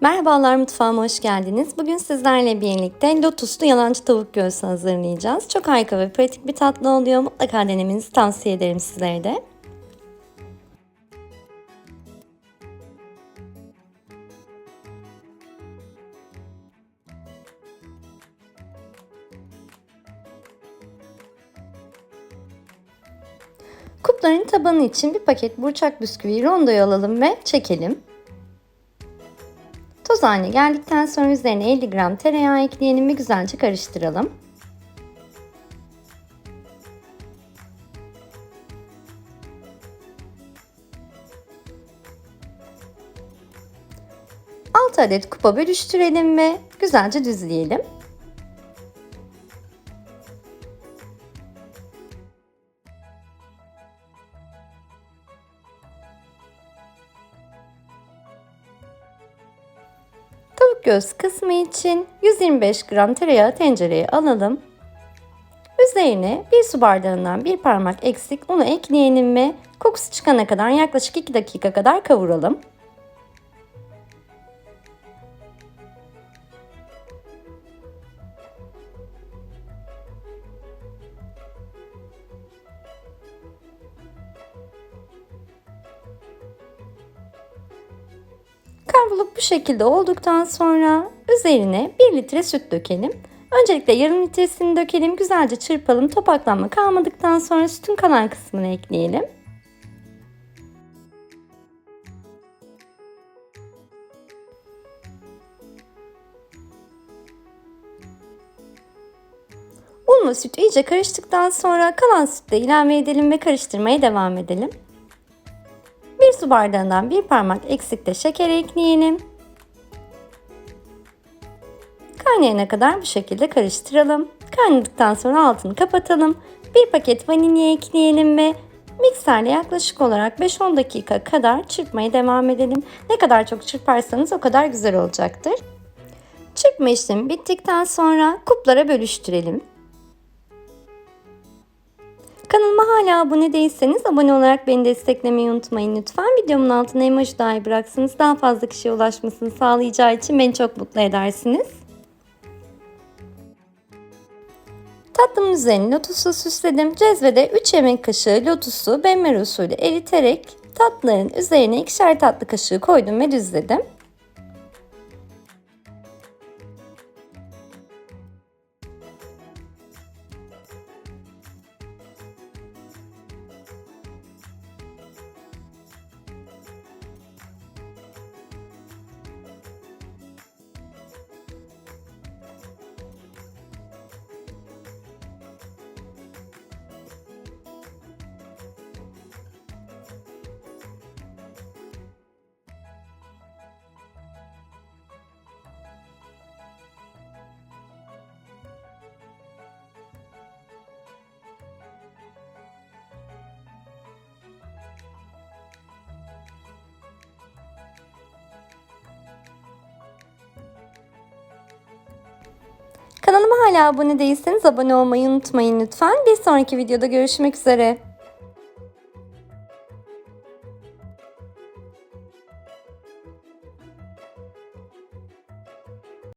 Merhabalar mutfağıma hoş geldiniz. Bugün sizlerle birlikte lotuslu yalancı tavuk göğsü hazırlayacağız. Çok harika ve pratik bir tatlı oluyor. Mutlaka denemenizi tavsiye ederim sizlere de. Kupların tabanı için bir paket burçak bisküviyi rondoya alalım ve çekelim. Toz haline geldikten sonra üzerine 50 gram tereyağı ekleyelim ve güzelce karıştıralım. Adet kupa bölüştürelim ve güzelce düzleyelim. Göğsü kısmı için 125 gram tereyağı tencereye alalım. Üzerine bir su bardağından bir parmak eksik unu ekleyelim ve kokusu çıkana kadar yaklaşık 2 dakika kadar kavuralım. Kavrulup bu şekilde olduktan sonra üzerine 1 litre süt dökelim. Öncelikle yarım litresini dökelim, güzelce çırpalım. Topaklanma kalmadıktan sonra sütün kalan kısmını ekleyelim. Un ve süt iyice karıştıktan sonra kalan sütle ilave edelim ve karıştırmaya devam edelim. Bir su bardağından bir parmak eksik de şeker ekleyelim. Kaynayana kadar bu şekilde karıştıralım. Kaynadıktan sonra altını kapatalım. Bir paket vanilya ekleyelim ve mikserle yaklaşık olarak 5-10 dakika kadar çırpmaya devam edelim. Ne kadar çok çırparsanız o kadar güzel olacaktır. Çırpma işlemi bittikten sonra kuplara bölüştürelim. Hala abone değilseniz abone olarak beni desteklemeyi unutmayın lütfen. Videomun altına emoji dahi bıraksanız daha fazla kişiye ulaşmasını sağlayacağı için beni çok mutlu edersiniz. Tatlımın üzerine lotusla süsledim. Cezvede 3 yemek kaşığı lotusu benmer usulü eriterek tatlıların üzerine ikişer tatlı kaşığı koydum ve düzledim. Kanalıma hala abone değilseniz abone olmayı unutmayın lütfen. Bir sonraki videoda görüşmek üzere.